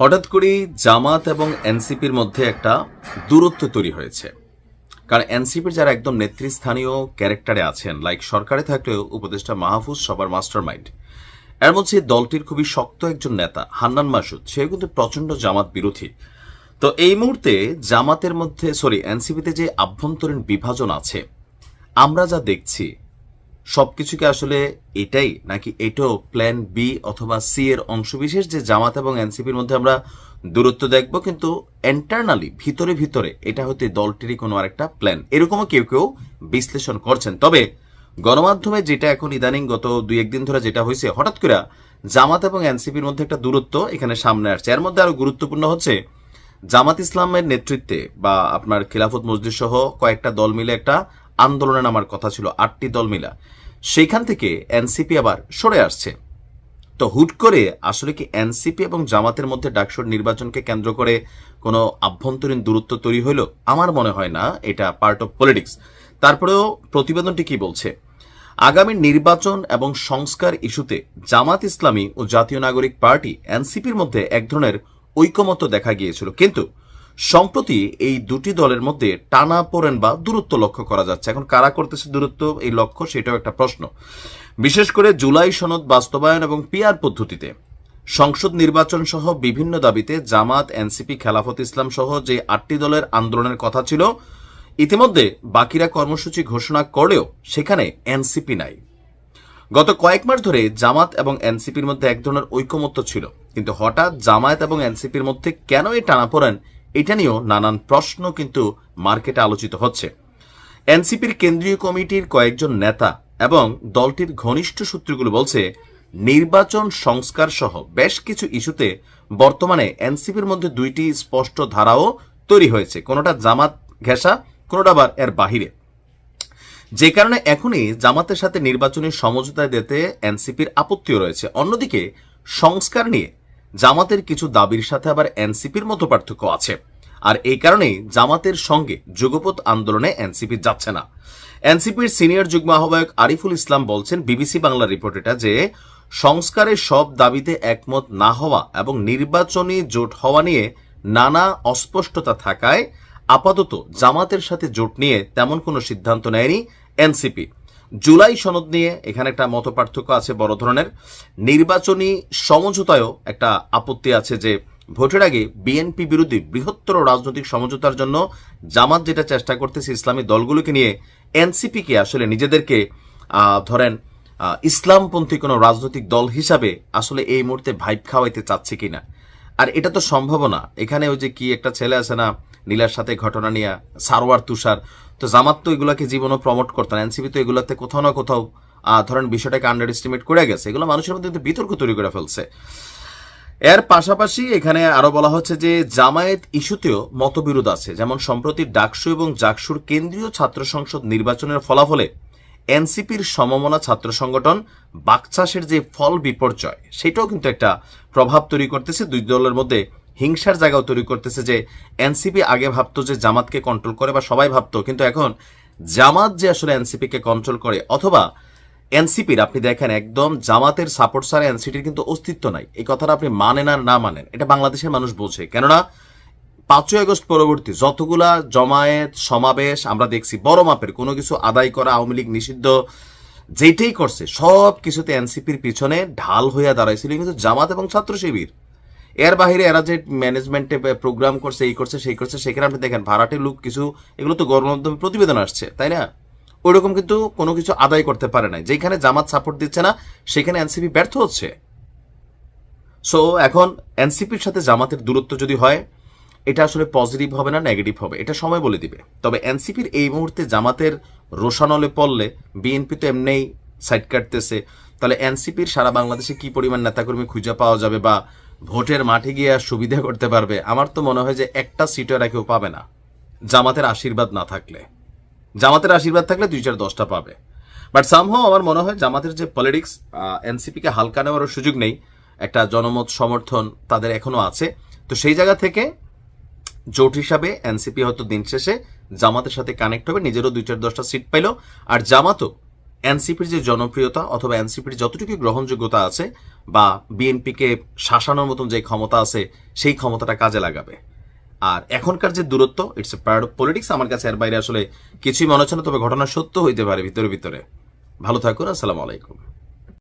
হঠাৎ করেই জামাত এবং এনসিপির মধ্যে একটা দূরত্ব তৈরি হয়েছে। কারণ এনসিপির যারা একদম নেতৃস্থানীয় ক্যারেক্টারে আছেন, লাইক সরকারে থাকলেও উপদেষ্টা মাহফুজ সবার মাস্টার মাইন্ড এর মধ্যে দলটির খুবই শক্ত একজন নেতা, হান্নান মাসুদ, সেও কিন্তু প্রচণ্ড জামাত বিরোধী। তো এই মুহূর্তে জামাতের মধ্যে সরি এনসিপিতে যে আভ্যন্তরীণ বিভাজন আছে, আমরা যা দেখছি সবকিছুকে আসলে এটাই, নাকি এটাও প্ল্যান বি অথবা সি এর অংশবিশেষ যে জামাত এবং এনসিপির মধ্যে আমরা দূরত্ব দেখব, কিন্তু এন্টারনালি ভিতরে ভিতরে, এটা হতে দলটিরই কোনো আরেকটা প্ল্যান এরকমও কেউ কেউ বিশ্লেষণ করছেন। তবে গণমাধ্যমে যেটা এখন ইদানিং গত দুই একদিন ধরে যেটা হয়েছে, হঠাৎ করে জামাত এবং এনসিপির মধ্যে একটা দূরত্ব এখানে সামনে আসছে। এর মধ্যে আরও গুরুত্বপূর্ণ হচ্ছে, জামাত ইসলামের নেতৃত্বে বা আপনার খিলাফত মসজিদ সহ কয়েকটা দল মিলে একটা আন্দোলনে নামার কথা ছিল আটটি দল মিলা। সেইখান থেকে এনসিপি আবার সরে আসছে। তো হুট করে আসলে কি এনসিপি এবং জামাতের মধ্যে ডাকসুর নির্বাচনকে কেন্দ্র করে কোনো আভ্যন্তরীণ দূরত্ব তৈরি হইল? আমার মনে হয় না, এটা পার্ট অফ পলিটিক্স তারপরেও প্রতিবেদনটি কি বলছে? আগামী নির্বাচন এবং সংস্কার ইস্যুতে জামাত ইসলামী ও জাতীয় নাগরিক পার্টি এনসিপির মধ্যে এক ধরনের ঐকমত্য দেখা গিয়েছিল। কিন্তু সম্প্রতি এই দুটি দলের মধ্যে টানা পড়েন বা দূরত্ব লক্ষ্য করা যাচ্ছে। এখন কারা করতেছে দূরত্ব, এই লক্ষ্য, সেটাও একটা প্রশ্ন। বিশেষ করে জুলাই সনদ বাস্তবায়ন এবং পিআর পদ্ধতিতে সংসদ নির্বাচন সহ বিভিন্ন দাবিতে জামাত, এনসিপি, খেলাফত ইসলাম সহ যে আটটি দলের আন্দোলনের কথা ছিল, ইতিমধ্যে বাকিরা কর্মসূচি ঘোষণা করলেও সেখানে এনসিপি নাই। গত কয়েক মাস ধরে জামাত এবং এনসিপির মধ্যে এক ধরনের ঐকমত্য ছিল। কিন্তু হঠাৎ জামায়াত এবং এনসিপির মধ্যে কেন এই টানাপোড়েন এটা নিয়েও নানান প্রশ্ন কিন্তু মার্কেটে আলোচিত হচ্ছে। এনসিপির কেন্দ্রীয় কমিটির কয়েকজন নেতা এবং দলটির ঘনিষ্ঠ সূত্রগুলো বলছে, নির্বাচন সংস্কার সহ বেশ কিছু ইস্যুতে বর্তমানে এনসিপির মধ্যে দুইটি স্পষ্ট ধারাও তৈরি হয়েছে, কোনোটা জামাত ঘেঁষা, কোনোটা আবার এর বাহিরে। যে কারণে এখনই জামাতের সাথে নির্বাচনী সমঝোতায় দিতে এনসিপির আপত্তিও রয়েছে। অন্যদিকে সংস্কার নিয়ে জামাতের কিছু দাবির সাথে আবার এনসিপির মতো পার্থক্য আছে। আর এই কারণেই জামাতের সঙ্গে যুগপৎ আন্দোলনে এনসিপি যাচ্ছে না। এনসিপির সিনিয়র যুগ্ম আহ্বায়ক আরিফুল ইসলাম বলছেন, বিবিসি বাংলা রিপোর্ট এটা যে সংস্কারের সব দাবিতে একমত না হওয়া এবং নির্বাচনী জোট হওয়া নিয়ে নানা অস্পষ্টতা থাকায় আপাতত জামাতের সাথে জোট নিয়ে তেমন কোনো সিদ্ধান্ত নেয়নি এনসিপি। জুলাই সনদ নিয়ে এখানে একটা মত পার্থক্য আছে বড় ধরনের। নির্বাচনী সমঝোতায়ও একটা আপত্তি আছে যে ভোটের আগে বিএনপি বিরোধী বৃহত্তর রাজনৈতিক সমঝোতার জন্য জামাত যেটা চেষ্টা করতেছে ইসলামী দলগুলোকে নিয়ে এনসিপিকে আসলে নিজেদেরকে ধরেন ইসলামপন্থী কোনো রাজনৈতিক দল হিসাবে আসলে এই মুহূর্তে ভাইব খাওয়াইতে চাচ্ছে কিনা। আর এটা তো সম্ভব না। এখানে ওই যে কি একটা ছেলে আছে না নীলার সাথে ঘটনা নিয়ে সারোয়ার, তুষার। তো জামাত তো এগুলাকে জীবনও প্রমোট করতেন এনসিপি তো এগুলাতে কোথাও না কোথাও ধরেন বিষয়টাকে আন্ডার এস্টিমেট করে গেছে। এগুলো মানুষের মধ্যে কিন্তু বিতর্ক তৈরি করে ফেলছে। এর পাশাপাশি এখানে আরও বলা হচ্ছে যে, জামায়াত ইস্যুতেও মতবিরোধ আছে। যেমন সম্প্রতি ডাকসু এবং জাকসুর কেন্দ্রীয় ছাত্র সংসদ নির্বাচনের ফলাফলে এনসিপির সমমনা ছাত্র সংগঠন বাকচাষের যে ফল বিপর্যয়, সেটাও কিন্তু একটা প্রভাব তৈরি করতেছে। দুই দলের মধ্যে হিংসার জায়গাও তৈরি করতেছে যে এনসিপি আগে ভাবতো যে জামাতকে কন্ট্রোল করে বা সবাই ভাবতো, কিন্তু এখন জামাত যে আসলে এনসিপিকে কন্ট্রোল করে, অথবা এনসিপির, আপনি দেখেন একদম জামাতের সাপোর্ট ছাড়া এনসিপির কিন্তু অস্তিত্ব নাই। এই কথাটা আপনি মানেন আর না মানেন, এটা বাংলাদেশের মানুষ বোঝে। কেননা পাঁচই আগস্ট পরবর্তী যতগুলা জমায়েত, সমাবেশ আমরা দেখছি, বড় মাপের, কোনো কিছু আদায় করা, আওয়ামী লীগ নিষিদ্ধ যেটাই করছে সব কিছুতে এনসিপির পিছনে ঢাল হইয়া দাঁড়াইছিল, কিন্তু জামাত এবং ছাত্র শিবির এর বাহিরে এরা যে ম্যানেজমেন্টে প্রোগ্রাম করছে এই করছে, সেই করছে, সেখানে আপনি দেখেন ভাড়াটে লোক কিছু, এগুলো তো গণমাধ্যমে প্রতিবেদন আসছে, তাই না? ওইরকম কিন্তু কোনো কিছু আদায় করতে পারে নাই। যেখানে জামাত সাপোর্ট দিচ্ছে না, সেখানে এনসিপি ব্যর্থ হচ্ছে। সো এখন এনসিপির সাথে জামাতের দূরত্ব যদি হয়, এটা আসলে পজিটিভ হবে না নেগেটিভ হবে? এটা সময় বলে দিবে। তবে এনসিপির এই মুহূর্তে জামাতের রোশানলে পড়লে বিএনপি তো এমনিই সাইড কাটতেছে তাহলে এনসিপির সারা বাংলাদেশে কি পরিমাণ নেতাকর্মী খুঁজে পাওয়া যাবে বা ভোটের মাঠে গিয়ে আর সুবিধা করতে পারবে। আমার তো মনে হয় যে একটা সিটও এরা কেউ পাবে না। জামাতের আশীর্বাদ না থাকলে। জামাতের আশীর্বাদ থাকলে দুই চার দশটা পাবে। বাট সামহাও আমার মনে হয় জামাতের যে পলিটিক্স এনসিপিকে হালকা নেওয়ারও সুযোগ নেই। একটা জনমত সমর্থন তাদের এখনও আছে। তো সেই জায়গা থেকে জোট হিসাবে এনসিপি হয়তো দিন শেষে জামাতের সাথে কানেক্ট হবে। নিজেরও দুই চার দশটা সিট পাইলো। আর জামাতও এনসিপির যে জনপ্রিয়তা অথবা এনসিপির যতটুকু গ্রহণযোগ্যতা আছে বা বিএনপিকে শাসানোর মতন যে ক্ষমতা আছে, সেই ক্ষমতাটা কাজে লাগাবে। আর এখনকার যে দূরত্ব ইটস এ অফ পলিটিক্স আমার কাছে এর বাইরে আসলে কিছুই মনে হচ্ছে না, তবে ঘটনা সত্য হইতে পারে ভিতরে ভিতরে। ভালো থাকুন, আসসালামু আলাইকুম।